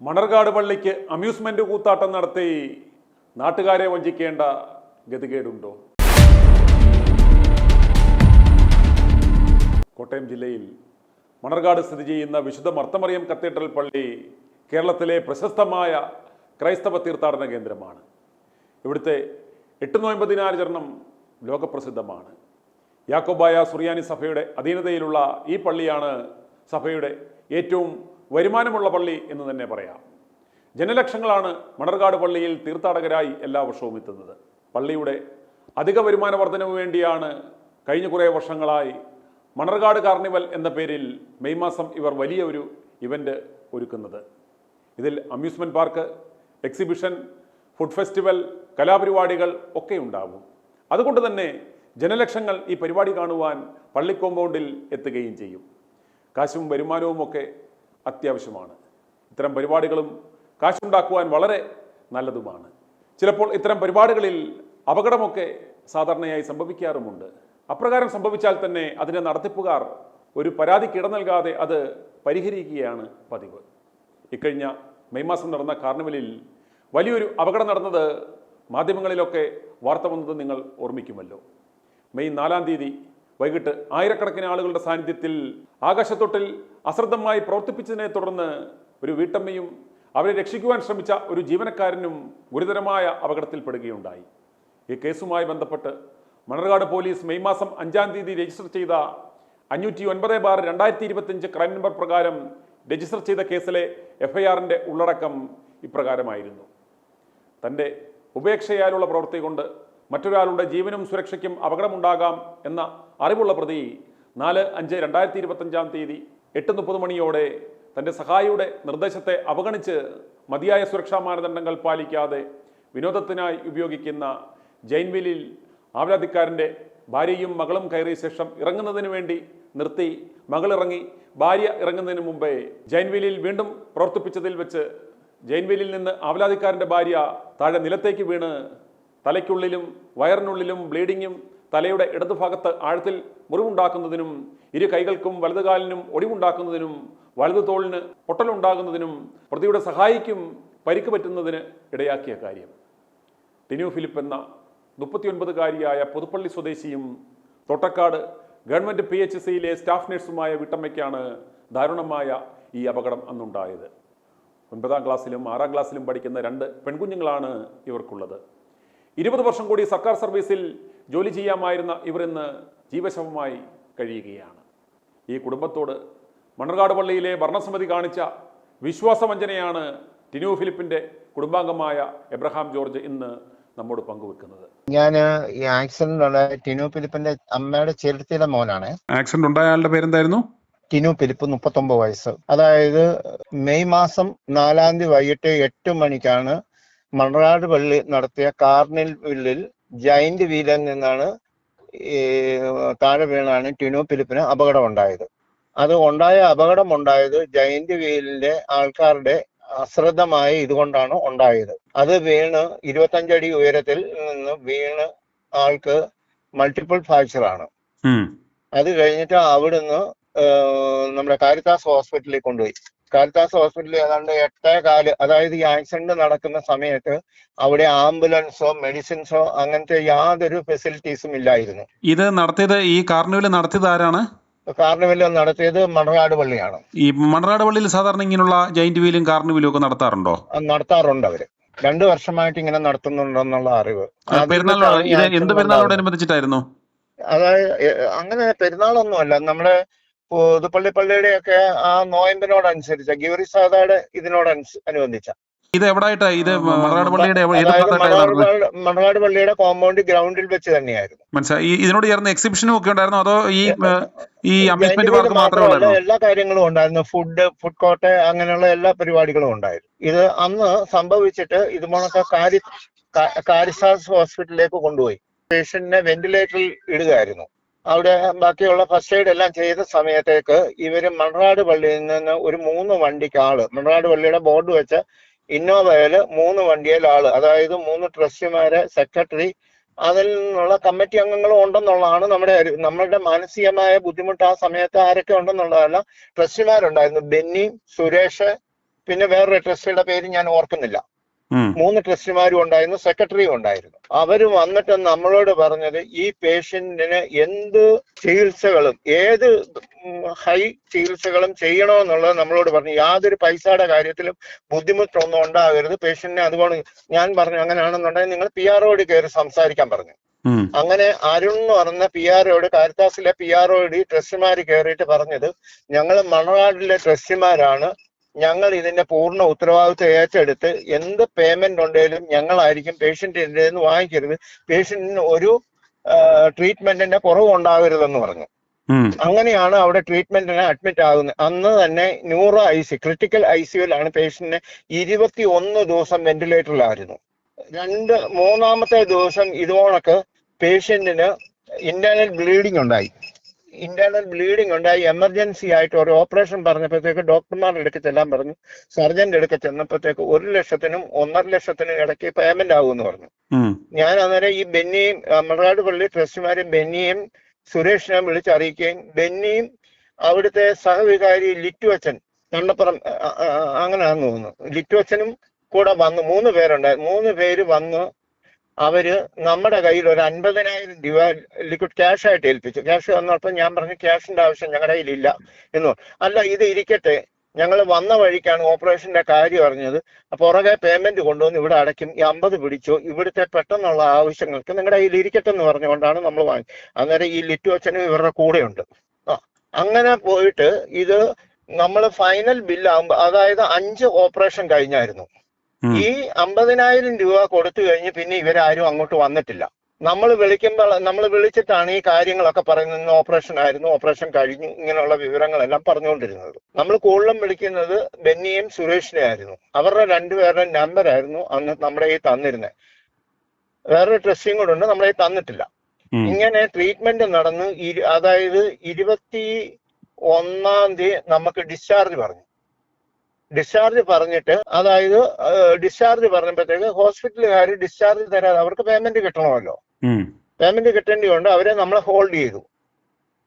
മണർകാട് പള്ളിക്ക് അമ്യൂസ്മെന്റ് കൂത്താട്ടം നടത്തി നാട്ടുകാരെ വഞ്ചിക്കേണ്ട ഗതികേടുണ്ടോ? കോട്ടയം ജില്ലയിൽ മണർകാട് സ്ഥിതി ചെയ്യുന്ന വിശുദ്ധ മർത്തമറിയം കത്തീഡ്രൽ പള്ളി കേരളത്തിലെ പ്രശസ്തമായ ക്രൈസ്തവ തീർത്ഥാടന കേന്ദ്രമാണ്. ഇവിടുത്തെ എട്ട് നോയമ്പതിനാചരണം ലോകപ്രസിദ്ധമാണ്. യാക്കോബായ സുറിയാനി സഭയുടെ അധീനതയിലുള്ള ഈ പള്ളിയാണ് സഭയുടെ ഏറ്റവും വരുമാനമുള്ള പള്ളി എന്ന് തന്നെ പറയാം. ജനലക്ഷങ്ങളാണ് മണർകാട് പള്ളിയിൽ തീർത്ഥാടകരായി എല്ലാ വർഷവും എത്തുന്നത്. പള്ളിയുടെ അധിക വരുമാന വർധനവ് വേണ്ടിയാണ് കഴിഞ്ഞ കുറേ വർഷങ്ങളായി മണർകാട് കാർണിവൽ എന്ന പേരിൽ മെയ് മാസം ഇവർ വലിയ ഒരു ഇവന്റ് ഒരുക്കുന്നത്. ഇതിൽ amusement park exhibition food festival കലാപരിപാടികൾ ഒക്കെ ഉണ്ടാകും. അതുകൊണ്ട് തന്നെ ജനലക്ഷങ്ങൾ ഈ പരിപാടി കാണുവാൻ പള്ളി കോമ്പൗണ്ടിൽ എത്തുകയും ചെയ്യും. കാശും വരുമാനവും ഒക്കെ അത്യാവശ്യമാണ്. ഇത്തരം പരിപാടികളും കാശുണ്ടാക്കുവാൻ വളരെ നല്ലതുമാണ്. ചിലപ്പോൾ ഇത്തരം പരിപാടികളിൽ അപകടമൊക്കെ സാധാരണയായി സംഭവിക്കാറുമുണ്ട്. അപ്രകാരം സംഭവിച്ചാൽ തന്നെ അതിന്റെ നടത്തിപ്പുകാർ ഒരു പരാതി കിടനൽകാതെ അത് പരിഹരിക്കുകയാണ് പതിവ്. ഇക്കഴിഞ്ഞ മെയ് മാസം നടന്ന കാർണിവലിൽ വലിയൊരു അപകടം നടന്നത് മാധ്യമങ്ങളിലൊക്കെ വാർത്ത വന്നത് നിങ്ങൾ ഓർമ്മിക്കുമല്ലോ. മെയ് നാലാം തീയതി വൈകിട്ട് ആയിരക്കണക്കിന് ആളുകളുടെ സാന്നിധ്യത്തിൽ ആകാശത്തൊട്ടിൽ അശ്രദ്ധമായി പ്രവർത്തിപ്പിച്ചതിനെ തുടർന്ന് ഒരു വീട്ടമ്മയും അവരെ രക്ഷിക്കുവാൻ ശ്രമിച്ച ഒരു ജീവനക്കാരനും ഗുരുതരമായ അപകടത്തിൽപ്പെടുകയുണ്ടായി. ഈ കേസുമായി ബന്ധപ്പെട്ട് മണർകാട് പോലീസ് മെയ് മാസം അഞ്ചാം തീയതി രജിസ്റ്റർ ചെയ്ത അഞ്ഞൂറ്റി ഒൻപത് ബാർ രണ്ടായിരത്തി ഇരുപത്തിയഞ്ച് ക്രൈം നമ്പർ പ്രകാരം രജിസ്റ്റർ ചെയ്ത കേസിലെ എഫ്ഐആറിന്റെ ഉള്ളടക്കം ഇപ്രകാരമായിരുന്നു. തന്റെ ഉപേക്ഷയാലുള്ള പ്രവൃത്തി കൊണ്ട് മറ്റൊരാളുടെ ജീവനും സുരക്ഷയ്ക്കും അപകടമുണ്ടാകാം എന്ന അറിവുള്ള പ്രതി നാല് അഞ്ച് രണ്ടായിരത്തി ഇരുപത്തഞ്ചാം തീയതി എട്ട് മുപ്പത് മണിയോടെ തന്റെ സഹായിയുടെ നിർദ്ദേശത്തെ അവഗണിച്ച് മതിയായ സുരക്ഷാ മാനദണ്ഡങ്ങൾ പാലിക്കാതെ വിനോദത്തിനായി ഉപയോഗിക്കുന്ന ജൈൻവിലിൽ ആവലാതിക്കാരന്റെ ഭാര്യയും മകളും കയറിയ ശേഷം ഇറങ്ങുന്നതിന് വേണ്ടി നിർത്തി മകളിറങ്ങി ഭാര്യ ഇറങ്ങുന്നതിന് മുമ്പേ ജൈൻവിലിൽ വീണ്ടും പ്രവർത്തിപ്പിച്ചതിൽ വെച്ച് ജൈൻവിലിൽ നിന്ന് ആവലാതിക്കാരന്റെ ഭാര്യ താഴെ നിലത്തേക്ക് വീണ് തലയ്ക്കുള്ളിലും വയറിനുള്ളിലും ബ്ലീഡിങ്ങും തലയുടെ ഇടതുഭാഗത്ത് ആഴത്തിൽ മുറിവുണ്ടാക്കുന്നതിനും ഇരു കൈകൾക്കും വലതുകാലിനും ഒടിവുണ്ടാക്കുന്നതിനും വലതു തോളിന് പൊട്ടലുണ്ടാകുന്നതിനും പ്രതിയുടെ സഹായിക്കും പരിക്ക് പറ്റുന്നതിന് ഇടയാക്കിയ കാര്യം. ടിനു ഫിലിപ്പ് എന്ന മുപ്പത്തിയൊൻപതുകാരിയായ പുതുപ്പള്ളി സ്വദേശിയും തൊട്ടക്കാട് ഗവൺമെന്റ് പി എച്ച് സിയിലെ സ്റ്റാഫ് നഴ്സുമായ വീട്ടമ്മയ്ക്കാണ് ദാരുണമായ ഈ അപകടം അന്നുണ്ടായത്. ഒൻപതാം ക്ലാസ്സിലും ആറാം ക്ലാസ്സിലും പഠിക്കുന്ന രണ്ട് പെൺകുഞ്ഞുങ്ങളാണ് ഇവർക്കുള്ളത്. ഇരുപത് വർഷം കൂടി സർക്കാർ സർവീസിൽ ജോലി ചെയ്യാമായിരുന്ന ഇവർ ഇന്ന് ജീവശവമായി കഴിയുകയാണ്. ഈ കുടുംബത്തോട് മണ്ണർകാട് പള്ളിയിലെ ഭരണസമിതി കാണിച്ച വിശ്വാസവഞ്ചനയാണ് ടിനു ഫിലിപ്പിന്റെ കുടുംബാംഗമായ എബ്രഹാം ജോർജ് ഇന്ന് നമ്മോട് പങ്കുവെക്കുന്നത്. ഞാൻ ഈ ആക്സിഡന്റ് ഉണ്ടായ ടിനു ഫിലിപ്പിന്റെ അമ്മയുടെ ചെറുത്തിയുടെ മോനാണ്. ആക്സിഡന്റ് ഉണ്ടായ ആളുടെ പേരെന്തായിരുന്നു? ടിനു ഫിലിപ്പ് മുപ്പത്തൊമ്പത് വയസ്സ്. അതായത് മെയ് മാസം നാലാം തീയതി വൈകിട്ട് എട്ട് മണിക്കാണ് മണറാട് പള്ളി നടത്തിയ കാർണിൽ വില്ലിൽ ജയന്റ് വീലിൽ നിന്നാണ് ഈ താഴെ വീണാണ് ടിനു ഫിലിപ്പിന് അപകടം ഉണ്ടായത് അത് ഉണ്ടായ അപകടം ഉണ്ടായത് ജൈന്റ് വീലിന്റെ ആൾക്കാരുടെ അശ്രദ്ധമായ ഇതുകൊണ്ടാണ് ഉണ്ടായത്. അത് വീണ് ഇരുപത്തഞ്ചടി ഉയരത്തിൽ നിന്ന് വീണ് ആൾക്ക് മൾട്ടിപ്പിൾ ഫ്രാക്ചറാണ് അത് കഴിഞ്ഞിട്ട് അവിടുന്ന് നമ്മുടെ കാരിത്താസ് ഹോസ്പിറ്റലിൽ കൊണ്ടുപോയി. കാരിത്താസ് ഹോസ്പിറ്റലിൽ ഏതാണ്ട് എട്ടേ കാൽ അതായത് ഈ ആക്സിഡന്റ് നടക്കുന്ന സമയത്ത് അവിടെ ആംബുലൻസോ മെഡിസിൻസോ അങ്ങനത്തെ യാതൊരു ഫെസിലിറ്റീസും ഇല്ലായിരുന്നു. ഇത് നടത്തിയത് ഈ കാർണിവൽ നടത്തിയത് ആരാണ്? കാർണിവൽ നടത്തിയത് മണറാട് പള്ളിയാണ്. ഈ മണറാട് പള്ളിയിൽ സാധാരണ ഇങ്ങനെയുള്ള ജയിന്റ് വീലും കാർണിവലും ഒക്കെ നടത്താറുണ്ടോ? നടത്താറുണ്ട് അവർ. രണ്ടു വർഷമായിട്ട് ഇങ്ങനെ നടത്തുന്നുണ്ടെന്നുള്ള അറിവ്. പെരുന്നാളോട് ഇത് എന്ത് പെരുന്നാളോടനുബന്ധിച്ചിട്ടായിരുന്നു അതായത് അങ്ങനെ പെരുന്നാളൊന്നുമല്ല. നമ്മുടെ പുതുപ്പള്ളി പള്ളിയുടെ ഒക്കെ ആ നോയമ്പിനോടനുസരിച്ച ഗിവറി സാദയുടെ ഇതിനോട് അനുബന്ധിച്ച. ഇത് എവിടായിട്ടാ? ഇത് പള്ളിയുടെ മണർകാട് കോമ്പൗണ്ട് ഗ്രൗണ്ടിൽ വെച്ച് തന്നെയായിരുന്നു. മനസ്സിലായി. ഇതിനോട് ചേർന്ന് എക്സിബിഷനും ഒക്കെ ഉണ്ടായിരുന്നു? അതോ ഈ ഈ അമ്യൂസ്മെന്റ് ജൈന്റ് പാർക്ക് മാത്രമേ എല്ലാ കാര്യങ്ങളും ഉണ്ടായിരുന്നു. ഫുഡ് ഫുഡ് കോർട്ട് അങ്ങനെയുള്ള എല്ലാ പരിപാടികളും ഉണ്ടായിരുന്നു. ഇത് അന്ന് സംഭവിച്ചിട്ട് ഇത് മുണക്ക കാരി കാരിസാസ് ഹോസ്പിറ്റലിലേക്ക് കൊണ്ടുപോയി. പേഷ്യന്റിനെ വെന്റിലേറ്ററിൽ ഇടുകയായിരുന്നു. അവിടെ ബാക്കിയുള്ള ഫസ്റ്റ് എയ്ഡ് എല്ലാം ചെയ്ത സമയത്തേക്ക് ഇവർ മണറാട് പള്ളിയിൽ നിന്ന് ഒരു മൂന്ന് വണ്ടിക്ക് ആൾ മണറാട് പള്ളിയുടെ ബോർഡ് വെച്ച് ഇന്നോവയിൽ മൂന്ന് വണ്ടിയിൽ ആൾ അതായത് മൂന്ന് ട്രസ്റ്റിമാരെ സെക്രട്ടറി അതിൽ നിന്നുള്ള കമ്മിറ്റി അംഗങ്ങളും ഉണ്ടെന്നുള്ളതാണ് നമ്മുടെ നമ്മളുടെ മാനസികമായ ബുദ്ധിമുട്ട് ആ സമയത്ത് ആരൊക്കെ ഉണ്ടെന്നുള്ളതല്ല ട്രസ്റ്റിമാരുണ്ടായിരുന്നു ബെന്നി സുരേഷ് പിന്നെ വേറൊരു ട്രസ്റ്റിയുടെ പേര് ഞാൻ ഓർക്കുന്നില്ല. മൂന്ന് ട്രസ്റ്റിമാരും ഉണ്ടായിരുന്നു സെക്രട്ടറിയും ഉണ്ടായിരുന്നു. അവർ വന്നിട്ട് നമ്മളോട് പറഞ്ഞത് ഈ പേഷ്യന്റിന് എന്ത് ചികിത്സകളും ഏത് ഹൈ ചികിത്സകളും ചെയ്യണമെന്നുള്ളത് നമ്മളോട് പറഞ്ഞു. യാതൊരു പൈസയുടെ കാര്യത്തിലും ബുദ്ധിമുട്ടൊന്നും ഉണ്ടാകരുത്. പേഷ്യന്റിനെ അതുകൊണ്ട് ഞാൻ പറഞ്ഞു അങ്ങനെയാണെന്നുണ്ടെങ്കിൽ നിങ്ങൾ പി ആർഒയോട് കയറി സംസാരിക്കാൻ പറഞ്ഞു. അങ്ങനെ അരുൺ എന്ന് പറഞ്ഞ പി ആർഒയോട് കാരിത്താസിലെ പി ആർഒയോട് ഈ ട്രസ്റ്റിമാർ കയറിയിട്ട് പറഞ്ഞത് ഞങ്ങൾ മണനാടിലെ ട്രസ്റ്റിമാരാണ്. ഞങ്ങൾ ഇതിന്റെ പൂർണ ഉത്തരവാദിത്വം ഏറ്റെടുത്ത് എന്ത് പേയ്മെന്റ് ഉണ്ടെങ്കിലും ഞങ്ങളായിരിക്കും പേഷ്യന്റിന്റെ നിന്ന് വാങ്ങിക്കരുത്. പേഷ്യന്റിന് ഒരു ട്രീറ്റ്മെന്റിന്റെ കുറവ് ഉണ്ടാകരുതെന്ന് പറഞ്ഞു. അങ്ങനെയാണ് അവിടെ ട്രീറ്റ്മെന്റിന് അഡ്മിറ്റ് ആകുന്നത്. അന്ന് തന്നെ neuro I C critical I സിയുലാണ് പേഷ്യന്റിനെ ഇരുപത്തി ഒന്ന് ദിവസം വെന്റിലേറ്ററിലായിരുന്നു രണ്ട് മൂന്നാമത്തെ ദിവസം ഇതുപോലൊക്കെ പേഷ്യന്റിന് ഇന്റേണൽ ബ്ലീഡിംഗ് ഉണ്ടായി. ഇന്റേണൽ ബ്ലീഡിംഗ് ഉണ്ടായി എമർജൻസി ആയിട്ട് ഒരു ഓപ്പറേഷൻ പറഞ്ഞപ്പോഴത്തേക്ക് ഡോക്ടർമാരുടെ അടുക്ക് ചെല്ലാൻ പറഞ്ഞു. സർജന്റെ അടുക്ക് ചെന്നപ്പോഴത്തേക്ക് ഒരു ലക്ഷത്തിനും ഒന്നര ലക്ഷത്തിനും ഇടയ്ക്ക് പേയ്മെന്റ് ആകുമെന്ന് പറഞ്ഞു. ഞാൻ അന്നേരം ഈ ബെന്നിയും മണനാട് പള്ളി ട്രസ്റ്റുമാരും ബെന്നിയും സുരേഷിനെ വിളിച്ചറിയിക്കുകയും ബെന്നിയും അവിടുത്തെ സഹവികാരി ലിറ്റു അച്ഛൻ കണ്ണപ്പുറം അ- അ- അ- അങ്ങനെയാന്ന് തോന്നുന്നു. ലിറ്റു അച്ഛനും കൂടെ വന്നു. മൂന്ന് പേരുണ്ടായിരുന്നു മൂന്ന് പേര് വന്ന്. അവർ നമ്മുടെ കയ്യിൽ ഒരു അൻപതിനായിരം രൂപ ലിക്വിഡ് ക്യാഷ് ആയിട്ട് ഏൽപ്പിച്ചു. ക്യാഷ് വന്നപ്പോൾ ഞാൻ പറഞ്ഞു ക്യാഷിന്റെ ആവശ്യം ഞങ്ങളുടെ കയ്യിലില്ല. എന്ന് അല്ല ഇത് ഇരിക്കട്ടെ. ഞങ്ങൾ വന്ന വഴിക്കാണ് ഓപ്പറേഷന്റെ കാര്യം അറിഞ്ഞത്. പുറകെ പേയ്മെന്റ് കൊണ്ടുവന്ന് ഇവിടെ അടയ്ക്കും. ഈ അമ്പത് പിടിച്ചു. ഇവിടുത്തെ പെട്ടെന്നുള്ള ആവശ്യങ്ങൾക്ക് നിങ്ങളുടെ കയ്യിൽ ഇരിക്കട്ടെ എന്ന് പറഞ്ഞുകൊണ്ടാണ് നമ്മൾ വാങ്ങി അന്നേരം ഈ ലിറ്റു അച്ഛനും ഇവരുടെ കൂടെയുണ്ട്. ആ അങ്ങനെ പോയിട്ട് ഇത് നമ്മൾ ഫൈനൽ ബില്ലാകുമ്പോൾ അതായത് അഞ്ച് ഓപ്പറേഷൻ കഴിഞ്ഞായിരുന്നു. ഈ അമ്പതിനായിരം രൂപ കൊടുത്തു കഴിഞ്ഞ് പിന്നെ ഇവരാരും അങ്ങോട്ട് വന്നിട്ടില്ല. നമ്മൾ വിളിക്കുമ്പോൾ നമ്മൾ വിളിച്ചിട്ടാണ് ഈ കാര്യങ്ങളൊക്കെ പറയുന്നത്. ഇന്ന് ഓപ്പറേഷൻ ആയിരുന്നു ഓപ്പറേഷൻ കഴിഞ്ഞു ഇങ്ങനെയുള്ള വിവരങ്ങളെല്ലാം പറഞ്ഞുകൊണ്ടിരുന്നത്. നമ്മൾ കൂടുതലും വിളിക്കുന്നത് ബെന്നിയും സുരേഷിനെ ആയിരുന്നു. അവരുടെ രണ്ടുപേരുടെ നമ്പർ ആയിരുന്നു അന്ന് നമ്മുടെ ഈ തന്നിരുന്നത് വേറൊരു ടെസ്റ്റിംഗ് കൂടെ ഉണ്ട് നമ്മളെ തന്നിട്ടില്ല. ഇങ്ങനെ ട്രീറ്റ്മെന്റ് നടന്ന് അതായത് ഇരുപത്തി ഒന്നാം തീയതി നമുക്ക് ഡിസ്ചാർജ് പറഞ്ഞു. ഡിസ്ചാർജ് പറഞ്ഞിട്ട് അതായത് ഡിസ്ചാർജ് പറഞ്ഞപ്പോഴത്തേക്ക് ഹോസ്പിറ്റലുകാർ ഡിസ്ചാർജ് തരാതെ അവർക്ക് പേയ്മെന്റ് കിട്ടണമല്ലോ. പേയ്മെന്റ് കിട്ടേണ്ടിയുണ്ട് അവരെ നമ്മളെ ഹോൾഡ് ചെയ്തു.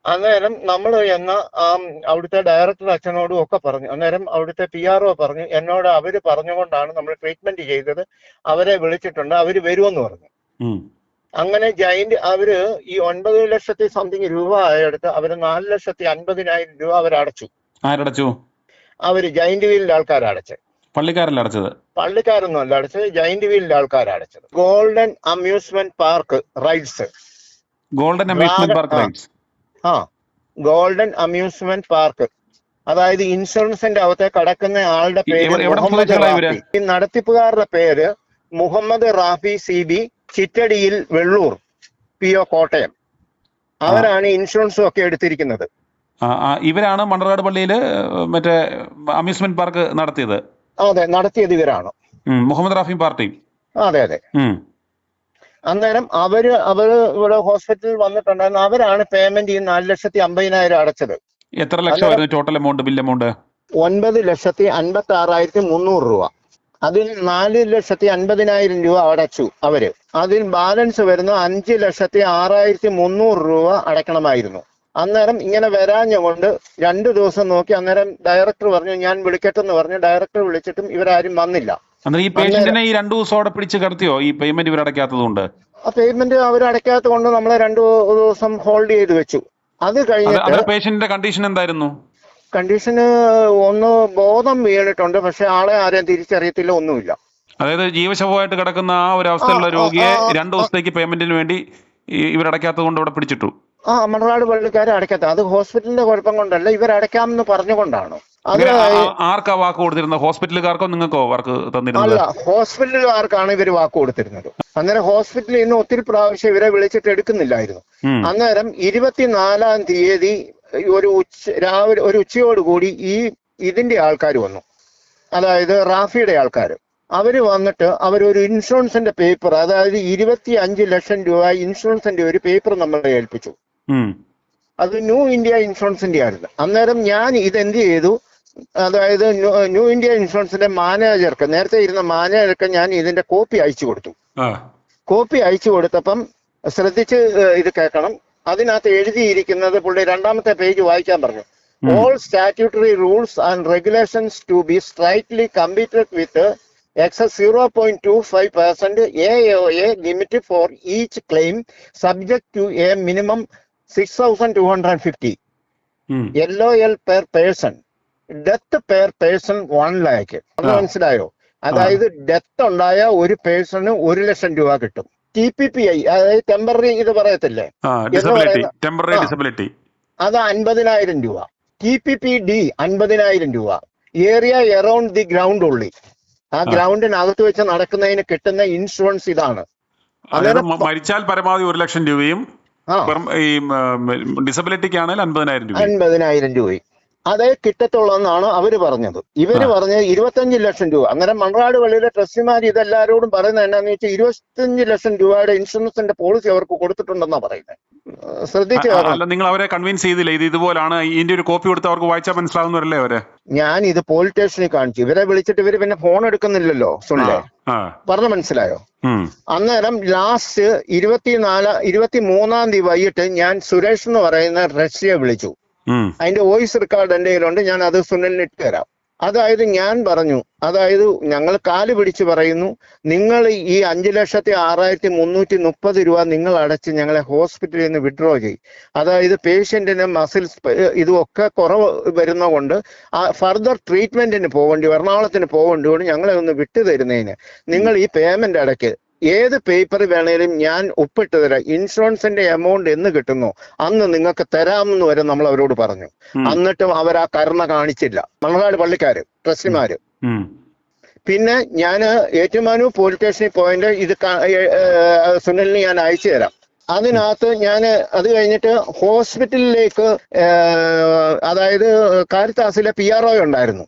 അന്നേരം നമ്മൾ എന്ന ആ അവിടുത്തെ ഡയറക്ടർ അച്ഛനോടും ഒക്കെ പറഞ്ഞു. അന്നേരം അവിടുത്തെ പി ആർ ഒ പറഞ്ഞു എന്നോട് അവർ പറഞ്ഞുകൊണ്ടാണ് നമ്മൾ ട്രീറ്റ്മെന്റ് ചെയ്തത്. അവരെ വിളിച്ചിട്ടുണ്ട് അവർ വരുമെന്ന് പറഞ്ഞു. അങ്ങനെ ജയന്റ് അവർ ഈ ഒൻപത് ലക്ഷത്തി സംതിങ് രൂപ ആയെടുത്ത് അവർ നാല് ലക്ഷത്തി അൻപതിനായിരം രൂപ അവരടച്ചു. ആരടച്ചു? അവർ ജൈന്റ് വീലിന്റെ ആൾക്കാർ അടച്ചത്. പള്ളിക്കാരല്ല അടച്ചത്? പള്ളിക്കാരൊന്നും അല്ല അടച്ചത് ജൈന്റ് വീലിന്റെ ആൾക്കാർ അടച്ചത്. Golden amusement park rides golden amusement park rides ആ. ഗോൾഡൻ അമ്യൂസ്മെന്റ് പാർക്ക് അതായത് ഇൻഷുറൻസിന്റെ അകത്തെ കടക്കുന്ന ആളുടെ പേര് മുഹമ്മദ് റാഫി. ഈ നടത്തിപ്പുകാരുടെ പേര് മുഹമ്മദ് റാഫി സി ബി ചിറ്റടിയിൽ വെള്ളൂർ പി ഒ കോട്ടയം. അവരാണ് ഇൻഷുറൻസും ഒക്കെ എടുത്തിരിക്കുന്നത്. ഇവരാണ് മണ്ണർകാട് പള്ളിയിൽ മറ്റേ അമ്യൂസ്മെന്റ് പാർക്ക് നടത്തിയത്. അതെ നടത്തിയത് ഇവരാണ്. മുഹമ്മദ് റാഫി പാർട്ടി അതെ അതെ. അന്നേരം അവർ അവർ ഇവിടെ ഹോസ്പിറ്റലിൽ വന്നിട്ടുണ്ടായിരുന്നു. അവരാണ് പേയ്മെന്റ് ഈ നാല് ലക്ഷത്തി അമ്പതിനായിരം അടച്ചത്. എത്ര ലക്ഷമായിരുന്നു ടോട്ടൽ എമൗണ്ട് ബിൽ എമൗണ്ട് ഒൻപത് ലക്ഷത്തി അൻപത്തി ആറായിരത്തി മുന്നൂറ് രൂപ. അതിൽ നാല് ലക്ഷത്തി അൻപതിനായിരം രൂപ അടച്ചു അവർ. അതിൽ ബാലൻസ് വരുന്ന അഞ്ച് ലക്ഷത്തി ആറായിരത്തി മുന്നൂറ് രൂപ അടയ്ക്കണമായിരുന്നു അന്നേരം ഇങ്ങനെ വരാഞ്ഞുകൊണ്ട് രണ്ടു ദിവസം നോക്കി അന്നേരം ഡയറക്ടർ പറഞ്ഞു ഞാൻ വിളിക്കട്ടെ എന്ന് പറഞ്ഞു. ഡയറക്ടർ വിളിച്ചിട്ടും ഇവരാരും വന്നില്ല. ഈ പേഷ്യന്റിനെ ഈ രണ്ടു ദിവസം അവിടെ പിടിച്ച് കിടത്തിയോ? ഈ പേയ്മെന്റ് ഇവർ അടയ്ക്കാത്തത് കൊണ്ട് ആ പേയ്മെന്റ് അവർ അടയ്ക്കാത്ത കൊണ്ട് നമ്മളെ രണ്ടു ദിവസം ഹോൾഡ് ചെയ്ത് വെച്ചു. അത് കഴിഞ്ഞിട്ട് പേഷ്യന്റിന്റെ കണ്ടീഷൻ എന്തായിരുന്നു? കണ്ടീഷന് ഒന്ന് ബോധം വീണിട്ടുണ്ട്. പക്ഷെ ആളെ ആരെയും തിരിച്ചറിയത്തില്ല ഒന്നുമില്ല. അതായത് ജീവശവമായിട്ട് കിടക്കുന്ന ആ ഒരു അവസ്ഥയിലുള്ള രോഗിയെ. രണ്ടു ദിവസത്തേക്ക് പേയ്മെന്റിന് വേണ്ടി ഇവർ ഇവരടയ്ക്കാത്തത് കൊണ്ട് ഇവിടെ പിടിച്ചിട്ടു. ആ മണനാട് പള്ളിക്കാരെ അടയ്ക്കത്തെ. അത് ഹോസ്പിറ്റലിന്റെ കുഴപ്പം കൊണ്ടല്ല ഇവർ അടയ്ക്കാമെന്ന് പറഞ്ഞുകൊണ്ടാണ്. അത് ആർക്കാ വാക്ക് കൊടുത്തിരുന്നത്? ഹോസ്പിറ്റലുകാർക്കോ നിങ്ങൾക്കോ വർക്ക് തന്നിരുന്നത്? അല്ല ഹോസ്പിറ്റലുകാർക്കാണ് ഇവർ വാക്ക് കൊടുത്തിരുന്നത്. അന്നേരം ഹോസ്പിറ്റലിൽ നിന്ന് ഒത്തിരി പ്രാവശ്യം ഇവരെ വിളിച്ചിട്ട് എടുക്കുന്നില്ലായിരുന്നു. അന്നേരം ഇരുപത്തിനാലാം തീയതി ഒരു ഉച്ച രാവിലെ ഒരു ഉച്ചയോടുകൂടി ഈ ഇതിന്റെ ആൾക്കാർ വന്നു. അതായത് റാഫിയുടെ ആൾക്കാർ അവർ വന്നിട്ട് അവരൊരു ഇൻഷുറൻസിന്റെ പേപ്പർ അതായത് ഇരുപത്തി അഞ്ച് ലക്ഷം രൂപ ഇൻഷുറൻസിന്റെ ഒരു പേപ്പർ നമ്മളെ ഏൽപ്പിച്ചു. അത് ന്യൂ ഇന്ത്യ ഇൻഷുറൻസിന്റെ ആയിരുന്നു. അന്നേരം ഞാൻ ഇതെന്ത് ചെയ്തു? അതായത് ന്യൂ- ഇന്ത്യ ഇൻഷുറൻസിന്റെ മാനേജർക്ക് നേരത്തെ ഇരുന്ന മാനേജർക്ക് ഞാൻ ഇതിന്റെ കോപ്പി അയച്ചു കൊടുത്തു. കോപ്പി അയച്ചു കൊടുത്തപ്പം ശ്രദ്ധിച്ച് ഇത് കേൾക്കണം. അതിനകത്ത് എഴുതിയിരിക്കുന്നത് പുള്ളി രണ്ടാമത്തെ പേജ് വായിക്കാൻ പറഞ്ഞു. All statutory rules and regulations to all statutory rules and regulations to be strictly complied with uh, excess 0.25% AOA limit to a claim subject thousand two hundred 6,250 ഉം. L per person. Death per person one lakh അത്. മനസ്സിലായോ? അതായത് death ഉണ്ടായ ഒരു person ഒരു ലക്ഷം രൂപ കിട്ടും. ടി പി പി ഐ അതായത് ടെമ്പററി ഇത് പറയത്തില്ലേ? ഡിസബിലിറ്റി അത് അൻപതിനായിരം രൂപ. ടി പി പി ഡി അൻപതിനായിരം രൂപ. ഏരിയ എറൗണ്ട് ദി ഗ്രൗണ്ട് ഉള്ളി ആ. ഗ്രൗണ്ടിനകത്ത് വെച്ച് നടക്കുന്നതിന് കിട്ടുന്ന ഇൻഷുറൻസ് ഇതാണ്. മരിച്ചാൽ പരമാവധി ഒരു ലക്ഷം രൂപയും പെർ- ഈ ഡിസബിലിറ്റിക്ക് ആണെങ്കിൽ അൻപതിനായിരം രൂപ. അൻപതിനായിരം രൂപയും അതേ കിട്ടത്തുള്ളൂ എന്നാണ് അവർ പറഞ്ഞത്. ഇവർ. പറഞ്ഞത് ഇരുപത്തഞ്ച് ലക്ഷം രൂപ. അങ്ങനെ മൺറാട് പള്ളിയിലെ ട്രസ്റ്റിമാർ ഇതെല്ലാരോടും പറയുന്നത് എന്നാന്ന് വെച്ചാൽ ഇരുപത്തഞ്ച് ലക്ഷം രൂപയുടെ ഇൻഷുറൻസിന്റെ പോളിസി അവർക്ക് കൊടുത്തിട്ടുണ്ടെന്നാ പറയുന്നത് ശ്രദ്ധിച്ചു നിങ്ങൾ അവരെ കൺവിൻസ് ചെയ്തില്ല? ഇത് ഇതുപോലാണ്. ഇതിന്റെ ഒരു കോപ്പി കൊടുത്ത് അവർക്ക് വായിച്ചാൽ മനസ്സിലാവുന്നവരല്ലേ അവർ? ഞാൻ ഇത് പോലീസ് സ്റ്റേഷനിൽ കാണിച്ചു. ഇവരെ വിളിച്ചിട്ട് ഇവർ പിന്നെ ഫോൺ എടുക്കുന്നില്ലല്ലോ സുനിലെ. ആ പറഞ്ഞ മനസ്സിലായോ. അന്നേരം ലാസ്റ്റ് ഇരുപത്തിനാല് ഇരുപത്തി മൂന്നാം തീയതി വൈകിട്ട് ഞാൻ സുരേഷ് എന്ന് പറയുന്ന റഷ്യയെ വിളിച്ചു. അതിന്റെ വോയിസ് റെക്കോർഡ് എന്റെ കയ്യിലുണ്ട് ഞാൻ അത് സുനലിന് ഇട്ട് തരാം. അതായത് ഞാൻ പറഞ്ഞു അതായത് ഞങ്ങൾ കാൽ പിടിച്ച് പറയുന്നു നിങ്ങൾ ഈ അഞ്ചു ലക്ഷത്തി ആറായിരത്തി മുന്നൂറ്റി മുപ്പത് രൂപ നിങ്ങൾ അടച്ച് ഞങ്ങളെ ഹോസ്പിറ്റലിൽ നിന്ന് വിഡ്രോ ചെയ്യും. അതായത് പേഷ്യന്റിന് മസിൽസ് ഇതുമൊക്കെ കുറവ് വരുന്ന കൊണ്ട് ഫർദർ ട്രീറ്റ്മെന്റിന് പോകേണ്ടി എറണാകുളത്തിന് പോകേണ്ടി കൊണ്ട് ഞങ്ങളെ ഒന്ന് വിട്ടു തരുന്നതിന്. നിങ്ങൾ ഈ പേയ്മെന്റ് അടയ്ക്ക്. ഏത് പേപ്പർ വേണേലും ഞാൻ ഒപ്പിട്ട് തരാം. ഇൻഷുറൻസിന്റെ എമൗണ്ട് എന്ന് കിട്ടുന്നു. അന്ന് നിങ്ങൾക്ക് തരാമെന്ന് വരെ നമ്മൾ അവരോട് പറഞ്ഞു. എന്നിട്ടും അവർ ആ കരുണ കാണിച്ചില്ല. മണനാട് പള്ളിക്കാര് ട്രസ്റ്റിമാര്. പിന്നെ ഞാൻ ഏറ്റുമാനൂർ പോലീസ് സ്റ്റേഷനിൽ പോയിന്റ് ഇത് സുനിലിന് ഞാൻ അയച്ചു തരാം. അതിനകത്ത് ഞാൻ അത് കഴിഞ്ഞിട്ട് ഹോസ്പിറ്റലിലേക്ക് അതായത് കാരിത്താസിലെ പി ആർ ഒ ഉണ്ടായിരുന്നു.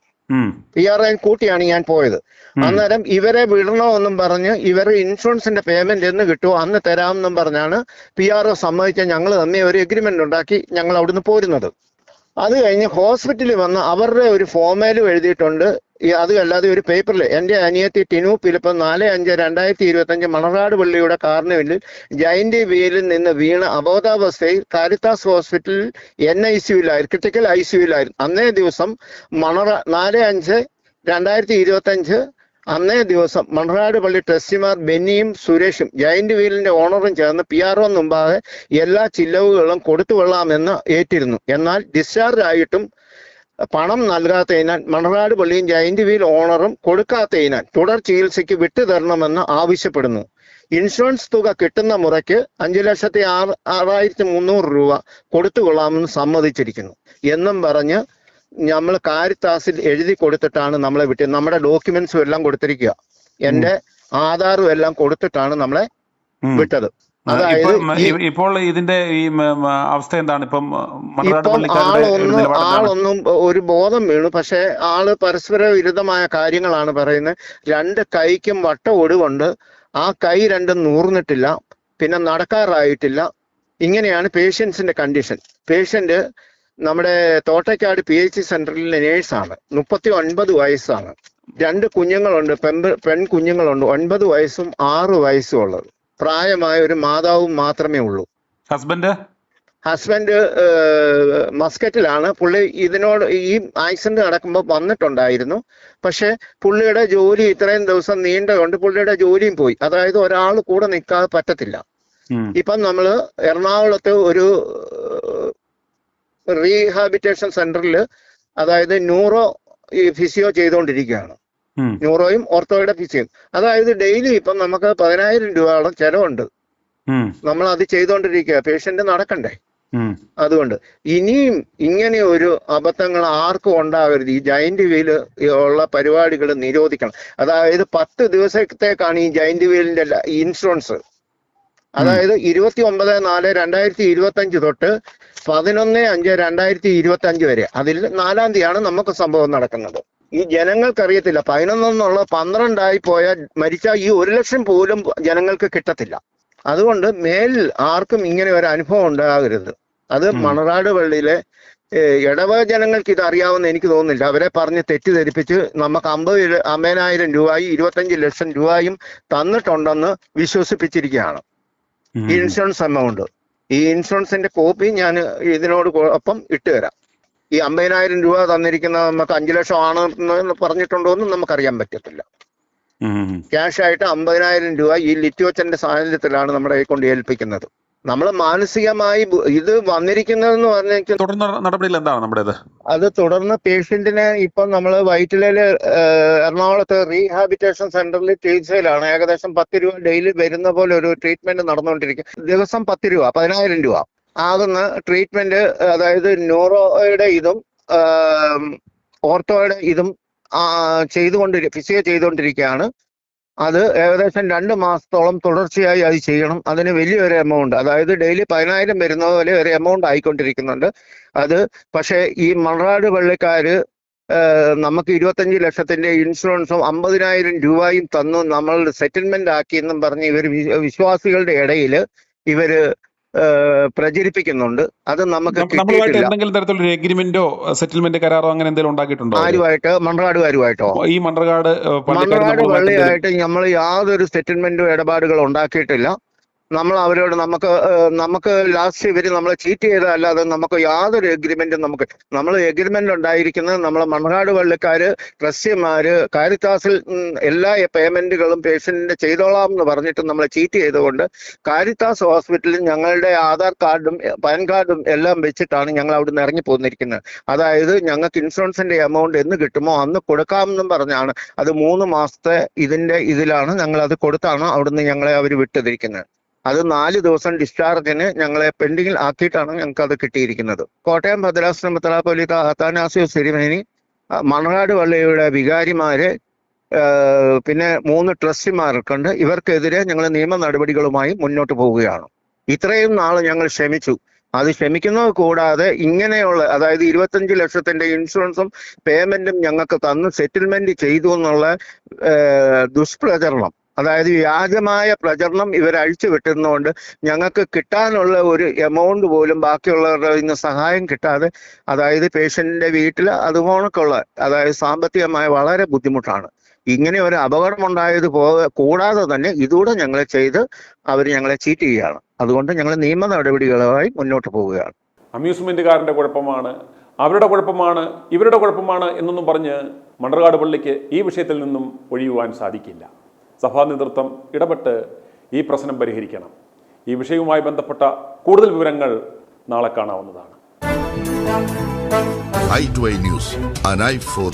പി ആർ ഐ കൂട്ടിയാണ് ഞാൻ പോയത്. അന്നേരം ഇവരെ വിടണമെന്നും പറഞ്ഞ് ഇവർ ഇൻഷുറൻസിന്റെ പേയ്മെന്റ് എന്ന് കിട്ടുമോ അന്ന് തരാമെന്നും പറഞ്ഞാണ് പി ആർ ഒ സമ്മതിച്ച ഞങ്ങൾ തമ്മിൽ ഒരു എഗ്രിമെന്റ് ഉണ്ടാക്കി ഞങ്ങൾ അവിടുന്ന് പോരുന്നത്. അത് കഴിഞ്ഞ് ഹോസ്പിറ്റലിൽ വന്ന് അവരുടെ ഒരു ഫോമേലും എഴുതിയിട്ടുണ്ട് അത് അല്ലാതെ ഒരു പേപ്പറിൽ എന്റെ അനിയത്തി ടിനു പിലിപ്പം നാല് അഞ്ച് രണ്ടായിരത്തി ഇരുപത്തഞ്ച് മണറാട് പള്ളിയുടെ കാറിന് കാർണിവലിൽ ജയന്റ് വീലിൽ നിന്ന് വീണ അബോധാവസ്ഥയിൽ കാരിത്താസ് ഹോസ്പിറ്റലിൽ എൻ ഐ സിയുലായിരുന്നു ക്രിട്ടിക്കൽ ഐ സിയുലായിരുന്നു അന്നേ ദിവസം മണറ നാല് അഞ്ച് രണ്ടായിരത്തി ഇരുപത്തഞ്ച് അന്നേ ദിവസം മണറാട് പള്ളി ട്രസ്റ്റിമാർ ബെന്നിയും സുരേഷും ജയന്റ് വീലിന്റെ ഓണറും ചേർന്ന് പി ആർ ഒ മുമ്പാകെ എല്ലാ ചിലവുകളും കൊടുത്തു കൊള്ളാമെന്ന് ഏറ്റിരുന്നു. എന്നാൽ ഡിസ്ചാർജ് ആയിട്ടും പണം നൽകാത്തതിനാൽ മണറാട് പള്ളിയും ജയന്റ് വീൽ ഓണറും കൊടുക്കാത്തതിനാൽ തുടർ ചികിത്സയ്ക്ക് വിട്ടുതരണമെന്ന് ആവശ്യപ്പെടുന്നു. ഇൻഷുറൻസ് തുക കിട്ടുന്ന മുറയ്ക്ക് അഞ്ചു ലക്ഷത്തി ആറ് ആറായിരത്തി മുന്നൂറ് രൂപ കൊടുത്തുകൊള്ളാമെന്ന് സമ്മതിച്ചിരിക്കുന്നു. എന്നും പറഞ്ഞ് നമ്മൾ കാരിത്താസിൽ എഴുതി കൊടുത്തിട്ടാണ് നമ്മളെ വിട്ടത് നമ്മുടെ ഡോക്യുമെന്റ്സും എല്ലാം കൊടുത്തിരിക്കുക. എന്റെ ആധാറും എല്ലാം കൊടുത്തിട്ടാണ് നമ്മളെ വിട്ടത്. ഇപ്പോൾ ഇതിന്റെ ഈ അവസ്ഥ എന്താണ്? ഇപ്പം? ആളൊന്നും ഒരു ബോധം വീണു. പക്ഷെ ആൾ പരസ്പര വിരുദ്ധമായ കാര്യങ്ങളാണ് പറയുന്നത്. രണ്ട് കൈക്കും വട്ട ഒടുകൊണ്ട് ആ കൈ രണ്ടും നൂർന്നിട്ടില്ല. പിന്നെ നടക്കാറായിട്ടില്ല. ഇങ്ങനെയാണ് പേഷ്യൻസിന്റെ കണ്ടീഷൻ. പേഷ്യന്റ് നമ്മുടെ തോട്ടയ്ക്കാട് പി എച്ച് സി സെന്ററിലെ നേഴ്സാണ്. മുപ്പത്തി ഒൻപത് വയസ്സാണ്. രണ്ട് കുഞ്ഞുങ്ങളുണ്ട്. പെൺ പെൺ കുഞ്ഞുങ്ങളുണ്ട് ഒൻപത് വയസ്സും ആറ് വയസ്സും ഉള്ളത്. പ്രായമായ ഒരു മാതാവും മാത്രമേ ഉള്ളൂ. ഹസ്ബൻഡ് ഹസ്ബൻഡ് മസ്കറ്റിലാണ്. പുള്ളി ഇതിനോട് ഈ ആക്സിഡന്റ് നടക്കുമ്പോൾ വന്നിട്ടുണ്ടായിരുന്നു. പക്ഷെ പുള്ളിയുടെ ജോലി ഇത്രയും ദിവസം നീണ്ടതുകൊണ്ട് പുള്ളിയുടെ ജോലിയും പോയി. അതായത് ഒരാൾ കൂടെ നിൽക്കാതെ പറ്റത്തില്ല. ഇപ്പം നമ്മൾ എറണാകുളത്ത് ഒരു റീഹാബിറ്റേഷൻ സെന്ററിൽ അതായത് ന്യൂറോ ഫിസിയോ ചെയ്തുകൊണ്ടിരിക്കുകയാണ്. ന്യൂറോയും ഓർത്തോയുടെ ഫിസിയും. അതായത് ഡെയിലി ഇപ്പം നമുക്ക് പതിനായിരം രൂപയോളം ചെലവുണ്ട്. നമ്മൾ അത് ചെയ്തുകൊണ്ടിരിക്കുക പേഷ്യന്റ് നടക്കണ്ടേ. അതുകൊണ്ട് ഇനിയും ഇങ്ങനെ ഒരു അബദ്ധങ്ങൾ ആർക്കും ഉണ്ടാകരുത് ഈ ജയന്റ് വീൽ ഉള്ള പരിപാടികൾ നിരോധിക്കണം. അതായത് പത്ത് ദിവസത്തേക്കാണ് ഈ ജയന്റ് വീലിന്റെ ഇൻഷുറൻസ് അതായത് ഇരുപത്തി ഒമ്പത് നാല് രണ്ടായിരത്തി ഇരുപത്തി അഞ്ച് തൊട്ട് പതിനൊന്ന് അഞ്ച് രണ്ടായിരത്തി ഇരുപത്തി അഞ്ച് വരെ. അതിൽ നാലാം തീയതിയാണ് നമുക്ക് സംഭവം നടക്കുന്നത്. ഈ ജനങ്ങൾക്കറിയത്തില്ല. പതിനൊന്നെന്നുള്ള പന്ത്രണ്ടായി പോയ മരിച്ച ഈ ഒരു ലക്ഷം പോലും ജനങ്ങൾക്ക് കിട്ടത്തില്ല. അതുകൊണ്ട് മേൽ ആർക്കും ഇങ്ങനെ ഒരു അനുഭവം ഉണ്ടാകരുത്. അത്. മണറാട് പള്ളിയിലെ ഇടവക ജനങ്ങൾക്ക് ഇത് അറിയാവുന്ന എനിക്ക് തോന്നുന്നില്ല. അവരെ പറഞ്ഞ് തെറ്റിദ്ധരിപ്പിച്ച് നമുക്ക് അമ്പത് അമ്പതിനായിരം രൂപയും ഇരുപത്തഞ്ച് ലക്ഷം രൂപയും തന്നിട്ടുണ്ടെന്ന് വിശ്വസിപ്പിച്ചിരിക്കുകയാണ്. Insurance amount. ഈ ഇൻഷുറൻസിന്റെ കോപ്പി ഞാൻ ഇതിനോട് ഒപ്പം ഇട്ടുതരാം. ഈ അമ്പതിനായിരം രൂപ തന്നിരിക്കുന്നത് നമുക്ക് അഞ്ചു ലക്ഷം ആണെന്ന് പറഞ്ഞിട്ടുണ്ടോ എന്ന് നമുക്കറിയാൻ പറ്റത്തില്ല. ക്യാഷ് ആയിട്ട് അമ്പതിനായിരം രൂപ ഈ ലിറ്റോച്ചന്റെ സാന്നിധ്യത്തിലാണ് നമ്മുടെ കൊണ്ട് ഏൽപ്പിക്കുന്നത്. നമ്മൾ മാനസികമായി ഇത് വന്നിരിക്കുന്നതെന്ന് പറഞ്ഞാൽ തുടർന്ന് എന്താണ് നമ്മുടേത്? അത് തുടർന്ന് പേഷ്യന്റിനെ ഇപ്പം നമ്മൾ വൈറ്റിലയിൽ എറണാകുളത്ത് റീഹാബിറ്റേഷൻ സെന്ററിൽ ചികിത്സയിലാണ്. ഏകദേശം പത്ത് രൂപ ഡെയിലി വരുന്ന പോലെ ഒരു ട്രീറ്റ്മെന്റ് നടന്നുകൊണ്ടിരിക്കും ദിവസം പത്ത് രൂപ പതിനായിരം രൂപ. ആകുന്ന ട്രീറ്റ്മെന്റ് അതായത് ന്യൂറോയുടെ ഇതും ഓർത്തോയുടെ ഇതും ചെയ്തുകൊണ്ടിരി ഫിസിയോ ചെയ്തുകൊണ്ടിരിക്കുകയാണ്. അത് ഏകദേശം രണ്ട് മാസത്തോളം തുടർച്ചയായി അത് ചെയ്യണം. അതിന് വലിയൊരു എമൗണ്ട് അതായത് ഡെയിലി പതിനായിരം വരുന്ന പോലെ ഒരു എമൗണ്ട് ആയിക്കൊണ്ടിരിക്കുന്നുണ്ട്. അത് പക്ഷേ ഈ മണറാട് പള്ളിക്കാര് നമുക്ക് ഇരുപത്തഞ്ച് ലക്ഷത്തിന്റെ ഇൻഷുറൻസും അമ്പതിനായിരം രൂപയും തന്നു. നമ്മൾ സെറ്റിൽമെന്റ് ആക്കി എന്നും പറഞ്ഞ് ഇവർ വിശ്വാസികളുടെ ഇടയിൽ ഇവർ പ്രചരിപ്പിക്കുന്നുണ്ട്. അത് നമുക്ക് എന്തെങ്കിലും തരത്തിലുള്ള എഗ്രിമെന്റോ സെറ്റിൽമെന്റ് കരാറോ അങ്ങനെ എന്തെങ്കിലും ഉണ്ടാക്കിയിട്ടുണ്ടോ? ആരുമായിട്ട്? മണറാടുകാരുമായിട്ടോ ഈ പള്ളിക്കാര് മണറാട് പള്ളിയായിട്ട് നമ്മൾ യാതൊരു സെറ്റിൽമെന്റോ ഇടപാടുകളോ ഉണ്ടാക്കിയിട്ടില്ല. നമ്മൾ അവരോട് നമുക്ക് നമുക്ക് ലാസ്റ്റ് ഇവർ നമ്മളെ ചീറ്റ് ചെയ്തതല്ലാതെ നമുക്ക് യാതൊരു എഗ്രിമെന്റും നമുക്ക് നമ്മൾ എഗ്രിമെന്റ് ഉണ്ടായിരിക്കുന്നത് നമ്മളെ മണ്ണാട് വള്ളിക്കാർ ട്രസ്റ്റിമാര് കാരിത്താസിൽ എല്ലാ പേയ്മെന്റുകളും പേഷ്യന്റിന് ചെയ്തോളാം എന്ന് പറഞ്ഞിട്ട് നമ്മളെ ചീറ്റ് ചെയ്തുകൊണ്ട് കാരിത്താസ് ഹോസ്പിറ്റലിൽ ഞങ്ങളുടെ ആധാർ കാർഡും പാൻ കാർഡും എല്ലാം വെച്ചിട്ടാണ് ഞങ്ങൾ അവിടുന്ന് ഇറങ്ങി പോന്നിരിക്കുന്നത് അതായത് ഞങ്ങൾക്ക് ഇൻഷുറൻസിന്റെ എമൗണ്ട് എന്ന് കിട്ടുമോ അന്ന് കൊടുക്കാമെന്നും പറഞ്ഞാണ്. അത് മൂന്ന് മാസത്തെ ഇതിന്റെ ഇതിലാണ് ഞങ്ങൾ അത് കൊടുത്താണ് അവിടുന്ന് ഞങ്ങളെ അവർ വിട്ടതിരിക്കുന്നത് അത് നാല് ദിവസം ഡിസ്ചാർജിന് ഞങ്ങളെ പെൻഡിങ്ങിൽ ആക്കിയിട്ടാണ് ഞങ്ങൾക്ക് അത് കിട്ടിയിരിക്കുന്നത്. കോട്ടയം ഭദ്രാസനം മെത്രാപ്പൊലീത്ത അത്താനാസിയോ സിരിമേനി മണനാട് പള്ളിയുടെ വികാരിമാര് പിന്നെ മൂന്ന് ട്രസ്റ്റിമാർക്കുണ്ട് ഇവർക്കെതിരെ ഞങ്ങൾ നിയമ നടപടികളുമായി മുന്നോട്ട് പോവുകയാണ്. ഇത്രയും നാൾ ഞങ്ങൾ ക്ഷമിച്ചു. അത് ക്ഷമിക്കുന്നത് കൂടാതെ ഇങ്ങനെയുള്ള അതായത് ഇരുപത്തഞ്ച് ലക്ഷത്തിന്റെ ഇൻഷുറൻസും പേയ്മെന്റും ഞങ്ങൾക്ക് തന്ന് സെറ്റിൽമെന്റ് ചെയ്തു എന്നുള്ള ദുഷ്പ്രചരണം അതായത് വ്യാജമായ പ്രചരണം ഇവർ അഴിച്ചു വിട്ടിരുന്നതുകൊണ്ട് ഞങ്ങൾക്ക് കിട്ടാനുള്ള ഒരു എമൗണ്ട് പോലും ബാക്കിയുള്ളവരുടെ ഇന്ന് സഹായം കിട്ടാതെ അതായത് പേഷ്യന്റിന്റെ വീട്ടിൽ അതുപോണക്കുള്ള അതായത് സാമ്പത്തികമായ വളരെ ബുദ്ധിമുട്ടാണ്. ഇങ്ങനെ ഒരു അപകടം ഉണ്ടായത് പോ കൂടാതെ തന്നെ ഇതുകൂടെ ഞങ്ങളെ ചെയ്ത് അവർ ഞങ്ങളെ ചീറ്റ് ചെയ്യുകയാണ്. അതുകൊണ്ട് ഞങ്ങൾ നിയമ നടപടികളുമായി മുന്നോട്ട് പോവുകയാണ്. അമ്യൂസ്മെന്റുകാരന്റെ കുഴപ്പമാണ് അവരുടെ കുഴപ്പമാണ് ഇവരുടെ കുഴപ്പമാണ് എന്നൊന്നും പറഞ്ഞ് മണ്ണർകാട് പള്ളിക്ക് ഈ വിഷയത്തിൽ നിന്നും ഒഴിയുവാൻ സാധിക്കില്ല. സഭാ നേതൃത്വം ഇടപെട്ട് ഈ പ്രശ്നം പരിഹരിക്കണം. ഈ വിഷയവുമായി ബന്ധപ്പെട്ട കൂടുതൽ വിവരങ്ങൾ നാളെ കാണാവുന്നതാണ്. News, an eye for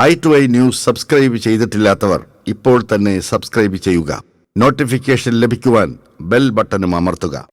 eye to eye news subscribe ചെയ്തിട്ടില്ലാത്തവർ ഇപ്പോൾ തന്നെ സബ്സ്ക്രൈബ് ചെയ്യുക. നോട്ടിഫിക്കേഷൻ ലഭിക്കുവാൻ ബെൽ ബട്ടണും അമർത്തുക.